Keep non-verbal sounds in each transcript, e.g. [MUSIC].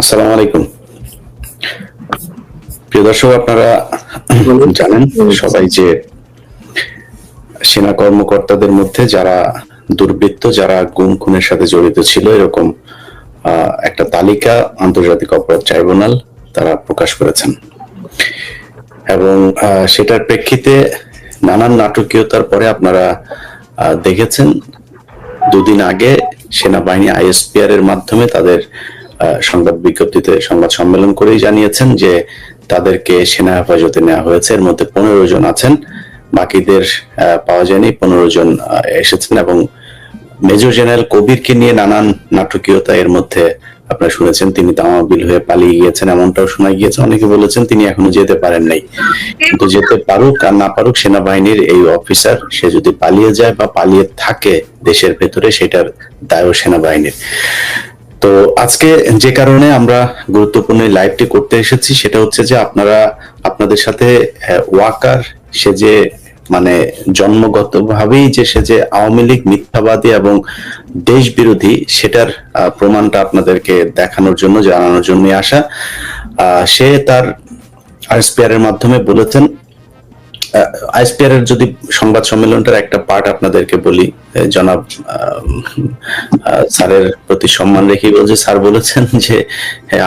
আসসালামু আলাইকুম। প্রিয় দর্শক, আপনারা জানেন সবাই যে সেনা কর্মকর্তাদের মধ্যে যারা দুর্বৃত্ত, যারা গুম খুনের সাথে জড়িত ছিল, এরকম একটা তালিকা, আন্তর্জাতিক অপরাধ ট্রাইব্যুনাল, তারা প্রকাশ করেছেন। এবং সেটার প্রেক্ষিতে নানান নাটকীয়তার পরে আপনারা দেখেছেন, দুদিন আগে সেনাবাহিনী আইএসপিআর এর মাধ্যমে তাদের সংবাদ বিজ্ঞপ্তিতে সংবাদ সম্মেলন করেই জানিয়েছেন যে তাদেরকে সেনা হেফাজতে নেওয়া হয়েছে। এর মধ্যে পনেরো জন আছেন। বাকিদের পাওয়া যায়নি। পনেরো জন এসেছেন এবং মেজর জেনারেল কবিরকে নিয়ে নানান নাটকীয়তা এর মধ্যে আপনারা শুনেছেন। তিনি তামাবিল হয়ে পালিয়ে গিয়েছেন, এমনটাও শোনা গিয়েছে। অনেকে বলেছেন তিনি এখনও যেতে পারেন নাই। কিন্তু যেতে পারুক আর না পারুক, সেনাবাহিনীর এই অফিসার, সে যদি পালিয়ে যায় বা পালিয়ে থাকে দেশের ভেতরে, সেটার দায়ও সেনাবাহিনীর। তো আজকে যে কারণে আমরা গুরুত্বপূর্ণ লাইভটি করতে এসেছি, সেটা হচ্ছে যে আপনারা আপনাদের সাথে ওয়াকার সে যে মানে জন্মগত ভাবেই যে সে যে আওয়ামী লীগ মিথ্যাবাদী এবং দেশ বিরোধী সেটার প্রমাণটা আপনাদেরকে দেখানোর জন্য, জানানোর জন্য আসা। সে তার আরএসপিআর এর মাধ্যমে বলেছেন আইএসপিআর এর যদি সংবাদ সম্মেলনটার একটা পার্ট আপনাদেরকে বলি জনাব স্যারের প্রতি সম্মান রেখেই বলছে, স্যার বলেছেন যে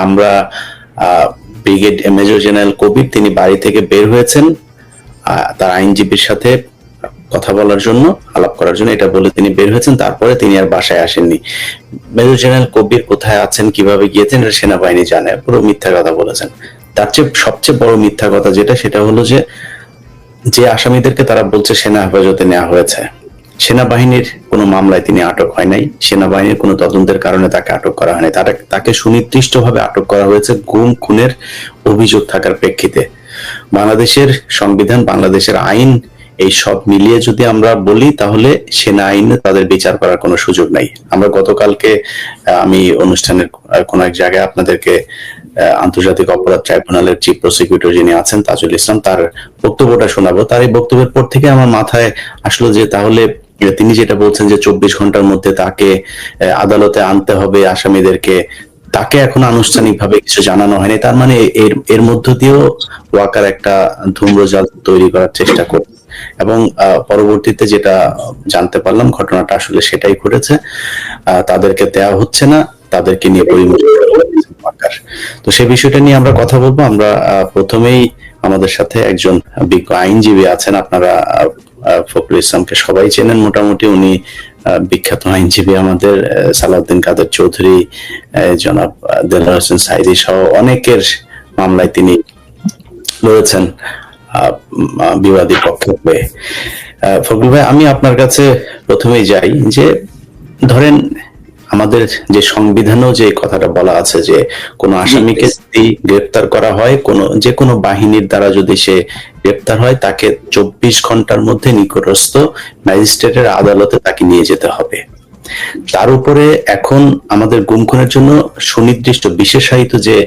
আমরা ব্রিগেড মেজর জেনারেল কবির, তিনি বাড়ি থেকে বের হয়েছেন তার আইনজীবীর সাথে কথা বলার জন্য, আলাপ করার জন্য, এটা বলে তিনি বের হয়েছেন, তারপরে তিনি আর বাসায় আসেননি। মেজর জেনারেল কবির কোথায় আছেন, কীভাবে গিয়েছেন সেনাবাহিনী জানে, পুরো মিথ্যা কথা বলেছেন। তার চেয়ে সবচেয়ে বড় মিথ্যা কথা যেটা, সেটা হলো যে যে আসামিদেরকে তারা বলছে সেনা হেফাজতে নেওয়া হয়েছে। সেনাবাহিনীর কোনো মামলায় তিনি আটক হয় নাই। সেনাবাহিনীর কোনো তদন্তের কারণে তাকে আটক করা হয়নি। তারা তাকে সুনির্দিষ্টভাবে আটক করা হয়েছে গুম, খুনের অভিযোগ থাকার প্রেক্ষিতে। বাংলাদেশের সংবিধান, বাংলাদেশের আইন, এই সব মিলিয়ে যদি আমরা বলি, তাহলে সেনা আইনে তাদের বিচার করার কোনো সুযোগ নাই। আমরা গতকালকে আমি অনুষ্ঠানের কোনো এক জায়গায় আপনাদেরকে আন্তর্জাতিক অপরাধ ট্রাইব্যুনালের চিফ প্রসিকিউটর যিনি আছেন, তাজুল ইসলাম, তার বক্তব্যটা শোনাবো। তার এই বক্তব্যের পর থেকে আমার মাথায় আসলো যে তাহলে তিনি যেটা বলছেন যে চব্বিশ ঘণ্টার মধ্যে তাকে আদালতে আনতে হবে আসামিদেরকে, তাকে এখন আনুষ্ঠানিকভাবে কিছু জানানো হয়নি। তার মানে এর এর মধ্য দিয়েও ওয়াকার একটা ধূম্রজাল তৈরি করার চেষ্টা করছে। এবং পরবর্তীতে যেটা জানতে পারলাম, ঘটনাটা আসলে সেটাই ঘটেছে। তাদেরকে দেয়া হচ্ছে না, তাদেরকে নিয়ে পরিমোচন করা হচ্ছে ওয়াকার তো সেই বিষয়টা নিয়ে আমরা কথা বলব। আমরা প্রথমেই আমাদের সাথে একজন বিজ্ঞ আইনজীবী আছেন আপনারা ফখরুল ইসলামকে সবাই চেনেন মোটামুটি। উনি বিখ্যাত আইনজীবী আমাদের সালাউদ্দিন কাদের চৌধুরী জনাব আহ, দেলোয়ার হোসেন সাইদি সহ অনেকের মামলায় তিনি লড়েছেন বিবাদী পক্ষে হয়ে। ফখরুল ভাই আমি আপনার কাছে প্রথমেই যাই যে ধরেন আমাদের যে সংবিধানেও যে কথাটা বলা আছে যে কোনো আসামিকে যদি গ্রেপ্তার করা হয় কোনো যে কোনো বাহিনীর দ্বারা যদি সে গ্রেপ্তার হয় তাকে চব্বিশ ঘণ্টার মধ্যে নিকটস্থ ম্যাজিস্ট্রেটের আদালতে তাকে নিয়ে যেতে হবে। তার উপরে এখন আমাদের গুম খুনের জন্য সুনির্দিষ্ট বিশেষায়িত যে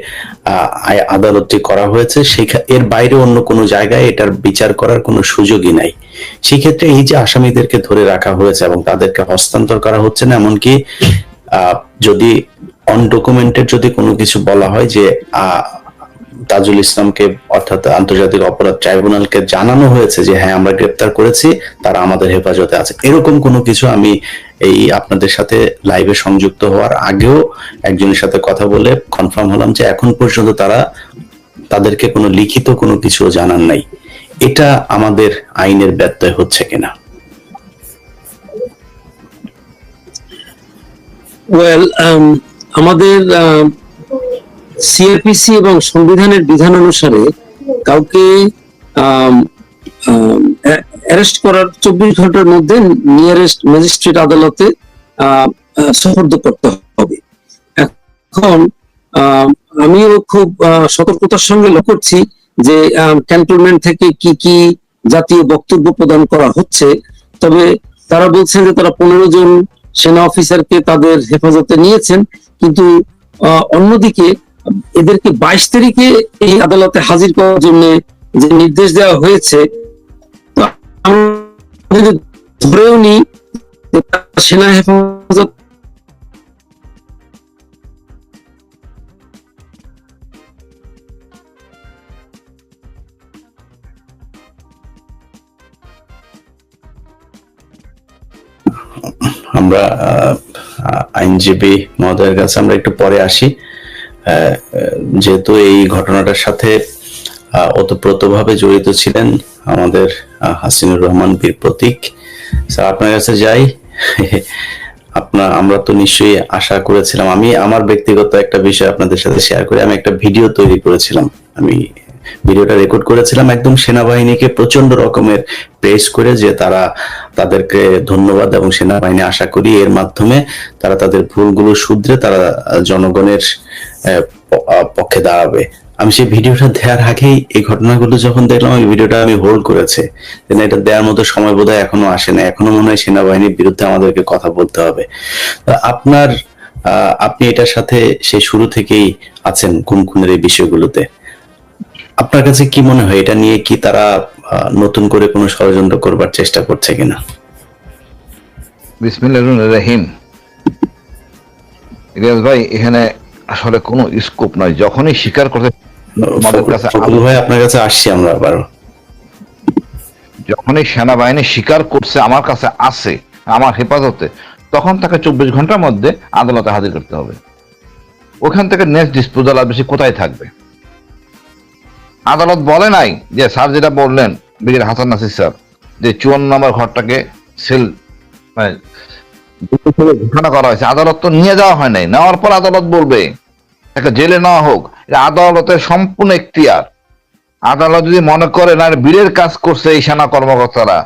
আদালতটি করা হয়েছে এর বাইরে অন্য কোনো জায়গায় এটার বিচার করার কোনো সুযোগই নাই। সেক্ষেত্রে এই যে আসামিদেরকে ধরে রাখা হয়েছে এবং তাদেরকে হস্তান্তর করা হচ্ছে না এমনকি যদি অনডকুমেন্টেড যদি কোনো কিছু বলা হয় যে তাজুল ইসলামকে অর্থাৎ আন্তর্জাতিক অপরাধ ট্রাইব্যুনালকে জানানো হয়েছে যে হ্যাঁ আমরা গ্রেপ্তার করেছি, তারা আমাদের হেফাজতে আছে। এরকম কোনো কিছু আমি এই আপনাদের সাথে লাইভে সংযুক্ত হওয়ার আগেও একজনের সাথে কথা বলে কনফার্ম হলাম যে, এখন পর্যন্ত তারা তাদেরকে কোনো লিখিত কোনো কিছু জানান নাই। এটা আমাদের আইনের ব্যত্যয় হচ্ছে কিনা? ওয়েল আমাদের সিআরপিসি এবং সংবিধানের বিধান অনুসারে কাউকে অ্যারেস্ট করার চব্বিশ ঘণ্টার মধ্যে নিয়ারেস্ট ম্যাজিস্ট্রেট আদালতে আহ, করতে হবে। এখন আমিও খুব আহ, সতর্কতার সঙ্গে লক্ষ্য করছি যে ক্যান্টনমেন্ট থেকে কি কি জাতীয় বক্তব্য প্রদান করা হচ্ছে। তবে তারা বলছেন যে তারা পনেরো জন সেনা অফিসারকে তাদের হেফাজতে নিয়েছেন। কিন্তু অন্যদিকে এদেরকে বাইশ তারিখে এই আদালতে হাজির করার জন্য যে নির্দেশ দেওয়া হয়েছে ধরেও নিই সেনা হেফাজত আমরা আইনজীবী মহোদয়ের কাছে আমরা একটু পরে আসি। যেহেতু এই ঘটনাটার সাথে ওতপ্রোতভাবে জড়িত ছিলেন আমাদের হাসিনুর রহমান বীর প্রতীক। স্যার, আপনার কাছে যাই। আপনার, আমরা তো নিশ্চয়ই আশা করেছিলাম। আমি, আমার ব্যক্তিগত একটা বিষয় আপনাদের সাথে শেয়ার করি। আমি একটা ভিডিও তৈরি করেছিলাম। আমি ভিডিওটা রেকর্ড করেছিলাম একদম সেনাবাহিনীকে প্রচণ্ড রকমের প্রেস করে যে তারা তাদেরকে ধন্যবাদ এবং সেনাবাহিনী আশা করি এর মাধ্যমে তারা তাদের ভুলগুলো শুধরে তারা জনগণের পক্ষে দাঁড়াবে। আমি সেই ভিডিওটা দেওয়ার আগেই এই ঘটনাগুলো যখন দেখলাম ওই ভিডিওটা আমি হোল্ড করেছে। না, এটা দেওয়ার মতো সময় বোধহয় এখনও আসে না এখনও মনে হয় সেনাবাহিনীর বিরুদ্ধে আমাদেরকে কথা বলতে হবে। আপনার আপনি এটার সাথে সেই শুরু থেকেই আছেন কোন কোনের এই বিষয়গুলোতে। আপনার কাছে কি মনে হয়? এটা নিয়ে কি তারা নতুন করে কোনো ষড়যন্ত্র করবার চেষ্টা করছে কিনা? রহিম। ইলিয়াস ভাই এখানে আসলে কোনো স্কোপ নয় যখনই স্বীকার করতে আমাদের কাছে ফখরুল ভাই আপনার কাছে আসছি আমরা আবার যখনই সেনাবাহিনী স্বীকার করছে আমার কাছে আছে আমার হেফাজতে তখন তাকে চব্বিশ ঘণ্টার মধ্যে আদালতে হাজির করতে হবে। ওখান থেকে নেক্সট ডিসপোজাল আর বেশি কোথায় থাকবে? আদালত বলে নাই যে স্যার যেটা বললেন ব্রিগেড হাসান নাসির স্যার, যে চুয়ান্ন নম্বর ঘরটাকে সেল মানে ঘোষণা করা হয়েছে। আদালত তো নিয়ে যাওয়া হয় নাই। নেওয়ার পর আদালত বলবে, তাকে জেলে নেওয়া হোক। আদালতের সম্পূর্ণ এখতিয়ার। আদালত যদি মনে করে, না বীরের কাজ করছে এই সেনা কর্মকর্তারা,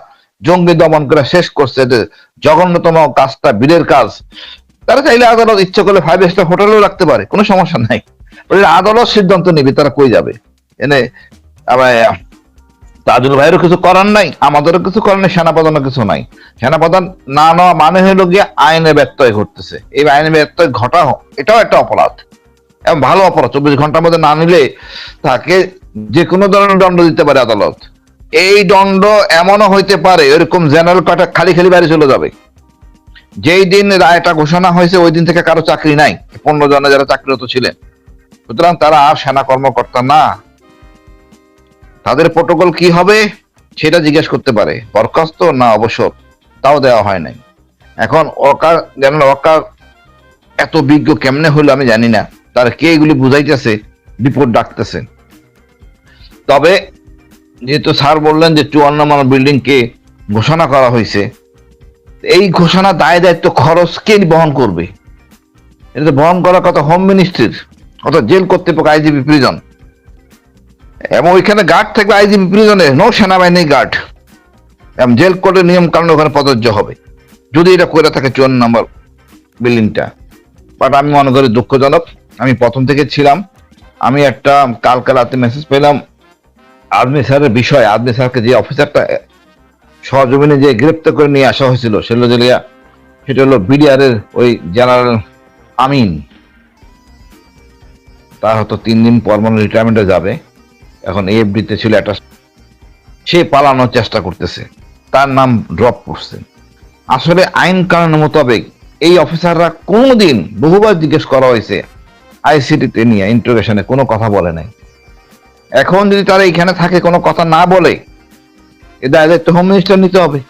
জঙ্গি দমন করে শেষ করছে জঘন্যতম কাজটা বীরের কাজ, তারা চাইলে আদালত ইচ্ছে করলে ফাইভ স্টার হোটেলেও রাখতে পারে। কোনো সমস্যা নাই। আদালত সিদ্ধান্ত নিবে, তারা কই যাবে? এনে, আবার তাজুল ভাইয়েরও কিছু করার নাই, আমাদেরও কিছু করার নেই, সেনাপ্রধানও কিছু নাই। সেনাপ্রধান না নেওয়া মানে হলো গিয়ে আইনে ব্যত্যয় ঘটতেছে। এই আইনে ব্যত্যয় ঘটা এটাও একটা অপরাধ। এবং ভালো অপরাধ, চব্বিশ ঘণ্টার মধ্যে না নিলে তাকে যে কোনো ধরনের দণ্ড দিতে পারে আদালত। এই দণ্ড এমনও হইতে পারে, এরকম জেনারেল কাটা খালি খালি বাইরে চলে যাবে। যেই দিন রায়টা ঘোষণা হয়েছে, ওই দিন থেকে কারও চাকরি নাই। পনেরো জনে যারা চাকরিরত ছিলেন। সুতরাং তারা আর সেনা কর্মকর্তা না। তাদের প্রোটোকল কি হবে সেটা জিজ্ঞেস করতে পারে। বরখাস্ত না অবসর? তাও দেওয়া হয় নাই। এখন অকার জেনারেল অকার এত বিজ্ঞ কেমনে হলো আমি জানি না। তার কে এগুলি বুঝাইতেছে বিপদ ডাকতেছে। তবে যেহেতু স্যার বললেন যে চুয়ান্ন নম্বর বিল্ডিং কে ঘোষণা করা হয়েছে, এই ঘোষণা দায় দায়িত্ব খরচ কে বহন করবে? এটা বহন করার কথা হোম মিনিস্ট্রির অর্থাৎ জেল কর্তৃপক্ষ আইজিপি প্রিজন এবং ওইখানে গার্ড থাকবে আইজিপি প্রিজনে নো সেনাবাহিনী গার্ড এবং জেল কোর্টের নিয়ম কারণে ওখানে প্রযোজ্য হবে। যদি এটা করে থাকে চুয়ান্ন নম্বর বিল্ডিংটা বাট আমি মনে করি দুঃখজনক। আমি প্রথম থেকে ছিলাম। আমি একটা কালকে রাতে মেসেজ পেলাম আর্মি স্যারের বিষয়। আর্মি স্যারকে যে অফিসারটা সহজমিনে যে গ্রেপ্তার করে নিয়ে আসা হয়েছিল হলো সেটা হলো বিডিআরের ওই জেনারেল আমিন। তার হয়তো তিন দিন পর মনে রিটায়ারমেন্টে যাবে। এখন এফডিতে ছিল একটা সে পালানোর চেষ্টা করতেছে। তার নাম ড্রপ করছে। আসলে আইন কানুন মোতাবেক এই অফিসাররা কোনোদিন বহুবার জিজ্ঞেস করা হয়েছে আইসিটিতে নিয়ে ইন্টারোগেশনে কোনো কথা বলে নাই। এখন যদি তারা এখানে থাকে, কোনো কথা না বলে, এ দায় দায়িত্ব হোম মিনিস্টার নিতে হবে।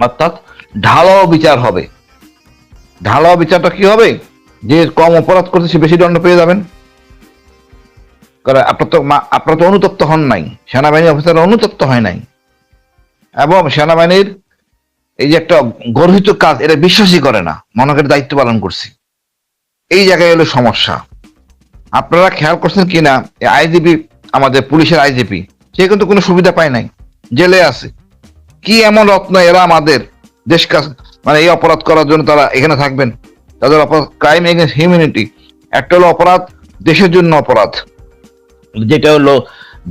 অর্থাৎ ঢালাও বিচার হবে। ঢালাও বিচারটা কি হবে? যে কম অপরাধ করছে, সে বেশি দণ্ড পেয়ে যাবেন। কারণ আপনার তো আপনারা তো অনুতপ্ত হন নাই। সেনাবাহিনী অফিসার অনুতপ্ত হয় নাই। এবং সেনাবাহিনীর এই যে একটা গর্হিত কাজ, এটা বিশ্বাসই করে না। মনে করে দায়িত্ব পালন করছি। এই জায়গায় হলো সমস্যা। আপনারা খেয়াল করছেন কিনা আইজিপি, আমাদের পুলিশের আইজিপি, সে কিন্তু কোনো সুবিধা পায় নাই। জেলে আছে। কি এমন রত্ন এরা আমাদের দেশ মানে এই অপরাধ করার জন্য তারা এখানে থাকবেন? তাদের অপরাধ ক্রাইম এগেন্স্ট হিউম্যানিটি একটা হলো অপরাধ, দেশের জন্য অপরাধ। যেটা হলো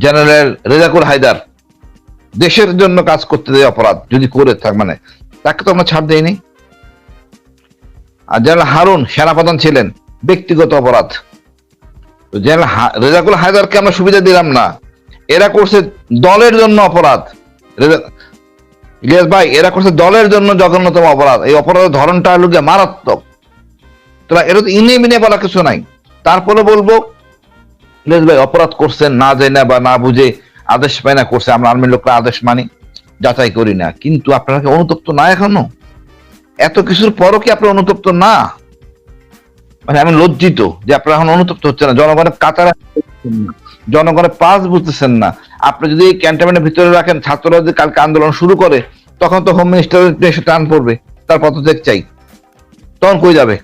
জেনারেল রেজাকুল হায়দার, দেশের জন্য কাজ করতে দেয় অপরাধ, যদি করে থাক মানে তাকে তো আমরা ছাড় দেয়নি আর জেনারেল হারুন সেনাপ্রধান ছিলেন, ব্যক্তিগত অপরাধ। জেনারেল রেজাকুল হায়দারকে আমরা সুবিধা দিলাম না। এরা করছে দলের জন্য অপরাধ। ইলিয়াস ভাই, এরা করছে দলের জন্য জঘন্যতম অপরাধ। এই অপরাধের ধরনটা হলো মারাত্মক। তোরা এটা তো ইনে মিনে বলা কিছু নাই। তারপরে বলব ইলিয়াস ভাই, অপরাধ করছেন না জেনে বা না বুঝে আদেশ পায় না, করছে। আমরা আর্মির লোকরা আদেশ মানি, যাচাই করি না। কিন্তু আপনারা অনুতপ্ত না এখনও? এত কিছুর পরও কি আপনার অনুতপ্ত না? মানে আমি লজ্জিত যে আপনারা এখন অনুতপ্ত হচ্ছে না। জনগণের কাতারে জনগণের পাস বুঝতেছেন না। আপনি যদি ক্যান্টনমেন্টের ভিতরে রাখেন, ছাত্ররা যদি কালকে আন্দোলন শুরু করে, তখন তো হোম মিনিস্টারের দেশে টান পড়বে, তার পথ পদত্যাগ চাই। তখন কই যাবে?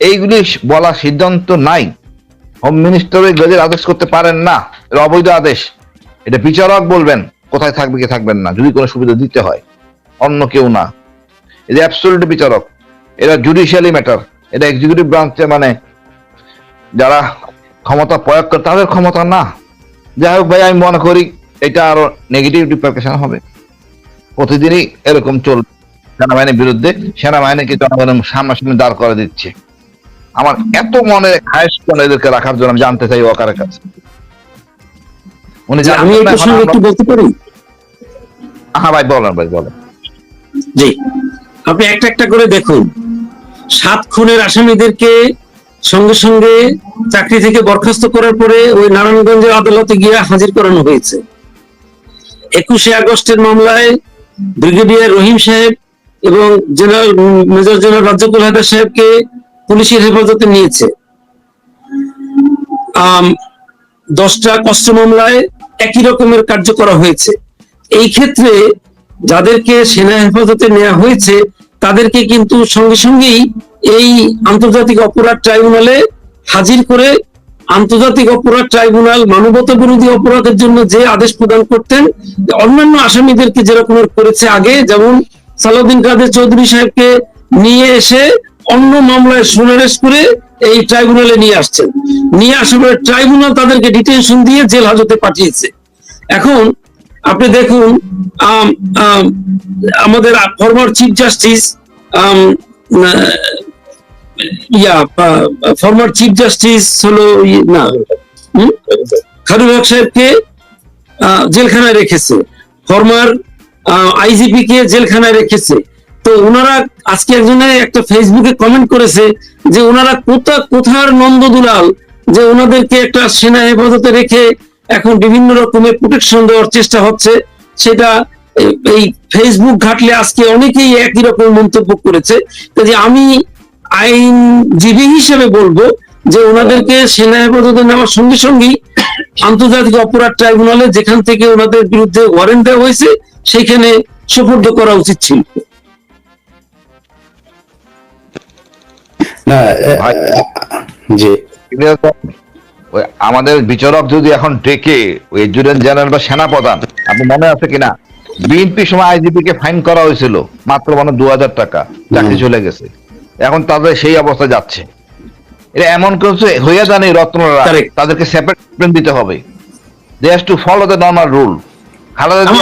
এইগুলি বলা সিদ্ধান্ত নাই। হোম মিনিস্টার ওই গজের আদেশ করতে পারেন না। এটা অবৈধ আদেশ। এটা বিচারক বলবেন, কোথায় থাকবে কি থাকবেন না, যদি কোনো সুবিধা দিতে হয়। অন্য কেউ না। এটা অ্যাবসোলিউট বিচারক এটা জুডিশিয়ালি ম্যাটার এটা এক্সিকিউটিভ ব্রাঞ্চে মানে যারা ক্ষমতা প্রয়োগ করে, তাদের ক্ষমতা না। যাই হোক ভাই, আমি মনে করি এটা আরও নেগেটিভ রিপার্কেশন হবে। প্রতিদিনই এরকম চলবে। সেনাবাহিনীর বিরুদ্ধে, সেনাবাহিনীকে জনগণের সামনাসামনি দাঁড় করে দিচ্ছে। আমার এত মনে এদেরকে রাখার জন্য আমি জানতে চাই ওয়াকারের কাছে। উনি আমি এই প্রসঙ্গে একটু বলতে পারি? হ্যাঁ ভাই বলেন ভাই বলেন। জি। আপনি একটা একটা করে দেখুন। সাত খুনের আসামিদেরকে সঙ্গে সঙ্গে চাকরি থেকে বরখাস্ত করার পরে ওই নারায়ণগঞ্জের আদালতে গিয়ে হাজির করানো হয়েছে। একুশে আগস্টের মামলায় ব্রিগেডিয়ার রহিম সাহেব এবং জেনারেল মেজর জেনারেল রাজ্যকুল হায়দার সাহেবকে পুলিশের হেফাজতে নিয়েছে। দশটা কষ্ট মামলায় একই রকমের কার্য করা হয়েছে। এই ক্ষেত্রে যাদেরকে সেনা হেফাজতে নেওয়া হয়েছে, তাদেরকে কিন্তু সঙ্গে সঙ্গেই এই আন্তর্জাতিক অপরাধ ট্রাইব্যুনালে হাজির করে আন্তর্জাতিক অপরাধ ট্রাইব্যুনাল মানবতা বিরোধী অপরাধের জন্য যে আদেশ প্রদান করতেন, অন্যান্য আসামিদেরকে যেরকম করেছে আগে, যেমন সালাউদ্দিন কাদের চৌধুরী সাহেবকে নিয়ে এসে অন্য মামলায় সুনারেশ করে এই ট্রাইব্যুনালে নিয়ে আসছেন নিয়ে আসার পরে ট্রাইব্যুনাল তাদেরকে ডিটেনশন দিয়ে জেল হাজতে পাঠিয়েছে। এখন আপনি দেখুন আম, আম, আমাদের former chief justice yeah former chief justice হলো না? খারুল হক সাহেবকে জেলখানায় রেখেছে। ফরমার আইজিপি কে জেলখানায় রেখেছে। তো ওনারা আজকে একজনে একটা ফেসবুকে কমেন্ট করেছে যে ওনারা কোথা, কোথার নন্দ দুলাল যে ওনাদেরকে একটা সেনা হেফাজতে রেখে এখন বিভিন্ন রকমের প্রোটেকশন দেওয়ার চেষ্টা হচ্ছে, সেটা এই- ফেসবুক ঘাটলে আজকে অনেকেই একই রকম মন্তব্য করেছে। কাজে আমি আইনজীবী হিসেবে বলব যে ওনাদেরকে সেনা হেফাজতে নেওয়ার সঙ্গে সঙ্গেই আন্তর্জাতিক অপরাধ ট্রাইব্যুনালে যেখান থেকে ওনাদের বিরুদ্ধে ওয়ারেন্ট দেওয়া হয়েছে, সেখানে সুপর্দ করা উচিত ছিল। না জি। আমাদের বিচারক যদি এখন ডেকে ওই জেনারেল বা সেনাপ্রধান আপনি মনে আছে কিনা? বিএনপি সময় আইজিপি কে ফাইন করা হয়েছিল মাত্র মানে দু হাজার টাকা চাকরি চলে গেছে। এখন তাদের সেই অবস্থা যাচ্ছে। এটা এমন কিছু হইয়া জানে রত্নরা তাদেরকে সেপারেট দিতে হবে। They has to follow the normal rule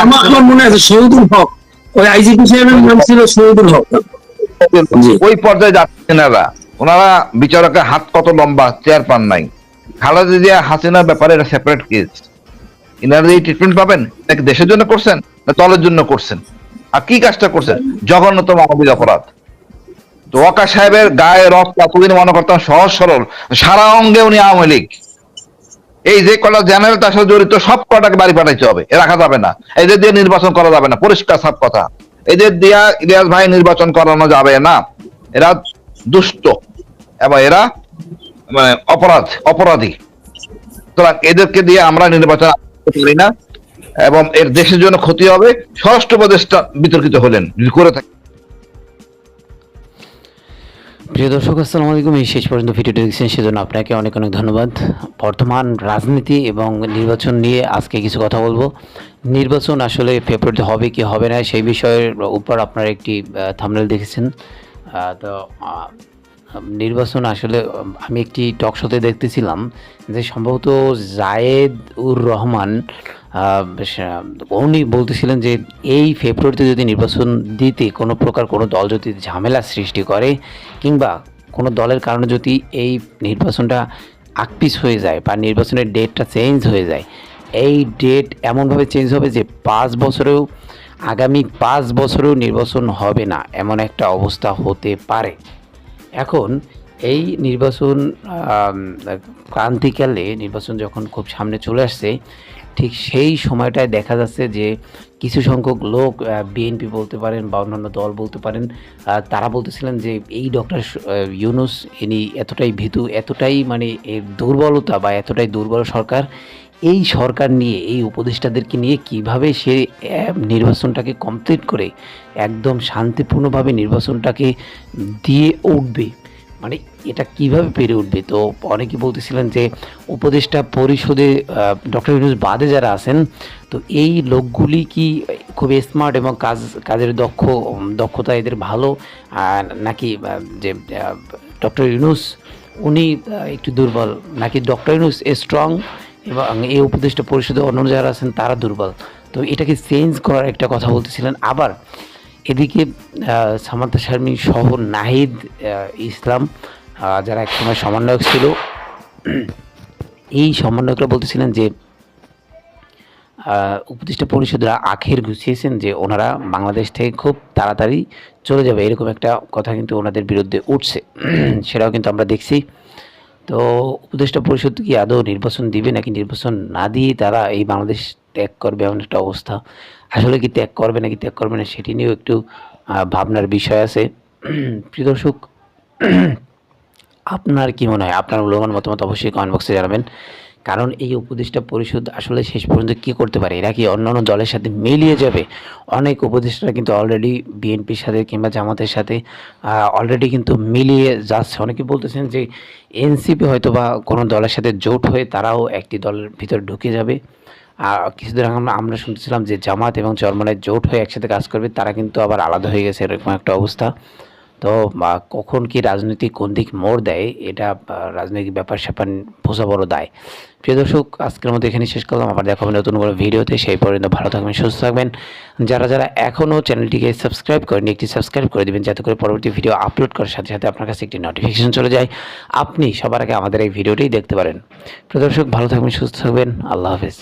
আমার মনে আছে শহীদুল হক। ওই আইজিপি সাহেবের নাম ছিল শহীদুল হক। ওই পর্যায়ে যাচ্ছেন এরা। ওনারা বিচারকের হাত কত লম্বা চেয়ার পান নাই। খালেদা জিয়া, হাসিনার ব্যাপারে এটা সেপারেট কেস ইনারা এই ট্রিটমেন্ট পাবেন নাকি দেশের জন্য করছেন, না দলের জন্য করছেন? আর কি কাজটা করছেন? জঘন্যতম মানবিক অপরাধ। ওয়াকা সাহেবের গায়ে রক্ত এতদিন মনে করতাম সহজ সরল, সারা অঙ্গে উনি আওয়ামী লীগ। এই যে কটা জেনারেল তার সাথে জড়িত, সব কটাকে বাড়ি পাঠাইতে হবে, এ রাখা যাবে না। এদের দিয়ে নির্বাচন করা যাবে না, পরিষ্কার সব কথা। এদের দিয়া ইলিয়াস ভাই নির্বাচন করানো যাবে না। এরা দুষ্ট। এবং এরা মানে অপরাধ, অপরাধী। সুতরাং এদেরকে দিয়ে আমরা নির্বাচন পারি না এবং এর দেশের জন্য ক্ষতি হবে। স্বরাষ্ট্র উপদেষ্টা বিতর্কিত হলেন করে থাকে প্রিয় দর্শক, আসসালামু আলাইকুম। এই শেষ পর্যন্ত ভিডিওটি দেখছেন, সেজন্য আপনাকে অনেক অনেক ধন্যবাদ। বর্তমান রাজনীতি এবং নির্বাচন নিয়ে আজকে কিছু কথা বলব। নির্বাচন আসলে ফেব্রুয়ারিতে হবে কি হবে না, সেই বিষয়ের উপর আপনারা একটি থামনেল দেখেছেন। তো নির্বাচন আসলে আমি একটি টক শোতে দেখতেছিলাম যে সম্ভবত জায়েদ উর রহমান উনি বলতেছিলেন যে এই ফেব্রুয়ারিতে যদি নির্বাচন দিতে কোনো প্রকার কোনো দল যদি ঝামেলা সৃষ্টি করে কিংবা কোনো দলের কারণে যদি এই নির্বাচনটা আকপিস হয়ে যায় বা নির্বাচনের ডেটটা চেঞ্জ হয়ে যায়, এই ডেট এমনভাবে চেঞ্জ হবে যে পাঁচ বছরেও, আগামী পাঁচ বছরেও নির্বাচন হবে না, এমন একটা অবস্থা হতে পারে। এখন এই নির্বাচন ক্রান্তিকালে নির্বাচন যখন খুব সামনে চলে আসছে, ঠিক সেই সময়টায় দেখা যাচ্ছে যে কিছু সংখ্যক লোক বিএনপি বলতে পারেন বা অন্যান্য দল বলতে পারেন তারা বলতেছিলেন যে এই ডক্টর ইউনুস ইনি এতটাই ভীতু, এতটাই মানে দুর্বলতা বা এতটাই দুর্বল সরকার এই সরকার নিয়ে, এই উপদেষ্টাদেরকে নিয়ে কীভাবে সে নির্বাচনটাকে কমপ্লিট করে একদম শান্তিপূর্ণভাবে নির্বাচনটাকে দিয়ে উঠবে? মানে এটা কীভাবে পেরে উঠবে? তো অনেকে বলতেছিলেন যে, উপদেষ্টা পরিষদে ডক্টর ইউনুস বাদে যারা আছেন, তো এই লোকগুলি কি খুব স্মার্ট এবং কাজ, কাজের দক্ষ, দক্ষতা এদের ভালো? নাকি যে ডক্টর ইউনুস, উনি একটু দুর্বল? নাকি ডক্টর ইউনুস স্ট্রং এবং এই উপদেষ্টা পরিষদে অন্য যারা আছেন, তারা দুর্বল। তো এটাকে চেঞ্জ করার একটা কথা বলতেছিলেন। আবার এদিকে সামান্তা শারমিন সহ নাহিদ ইসলাম যারা একসময় সমন্বয়ক ছিল, এই সমন্বয়করা বলতেছিলেন যে উপদেষ্টা পরিষদরা আখের গুছিয়েছেন যে ওনারা বাংলাদেশ থেকে খুব তাড়াতাড়ি চলে যাবে। এরকম একটা কথা কিন্তু ওনাদের বিরুদ্ধে উঠছে। [CLEARS THROAT] সেটাও কিন্তু আমরা দেখছি। তো উপদেষ্টা পরিষদ কি আদৌ নির্বাচন দিবে নাকি নির্বাচন না দিয়ে তারা এই বাংলাদেশ ত্যাগ করবে এমন একটা অবস্থা? আসলে কি ত্যাগ করবে নাকি ত্যাগ করবে না সেটি নিয়েও একটু ভাবনার বিষয় আছে। প্রিয় দর্শক, আপনার কি মনে হয়? আপনার মূল্যবান মতামত অবশ্যই কমেন্ট বক্সে জানাবেন। কারণ এই উপদেষ্টা পরিষদ আসলে শেষ পর্যন্ত কি করতে পারে? এরা কি অন্যান্য দলের সাথে মিলিয়ে যাবে? অনেক উপদেষ্টারা কিন্তু অলরেডি বিএনপির সাথে কিংবা জামাতের সাথে অলরেডি কিন্তু মিলিয়ে যাচ্ছে। অনেকে বলতেছেন যে এনসিপি হয়তো বা কোনো দলের সাথে জোট হয়ে তারাও একটি দলের ভিতরে ঢুকে যাবে। আর কিছুদিন আমরা আমরা শুনতেছিলাম যে জামাত এবং চরমনের জোট হয়ে একসাথে কাজ করবে, তারা কিন্তু আবার আলাদা হয়ে গেছে, এরকম একটা অবস্থা। তো কখন কি রাজনীতি কোন দিক মোড় দেয়, এটা রাজনৈতিক ব্যাপার স্যাপার বোঝা বড় দায়। প্রিয় দর্শক, আজকের মতো এখানে শেষ করলাম। আবার দেখা হবে নতুন কোনো ভিডিওতে। সেই পর্যন্ত ভালো থাকবেন, সুস্থ থাকবেন। যারা যারা এখনও চ্যানেলটিকে সাবস্ক্রাইব করেনি একটি সাবস্ক্রাইব করে দিবেন যাতে করে পরবর্তী ভিডিও আপলোড করার সাথে সাথে আপনার কাছে একটি নোটিফিকেশন চলে যায়। আপনি সবার আগে আমাদের এই ভিডিওটি দেখতে পারেন। প্রিয় দর্শক, ভালো থাকবেন, সুস্থ থাকবেন। আল্লাহ হাফেজ।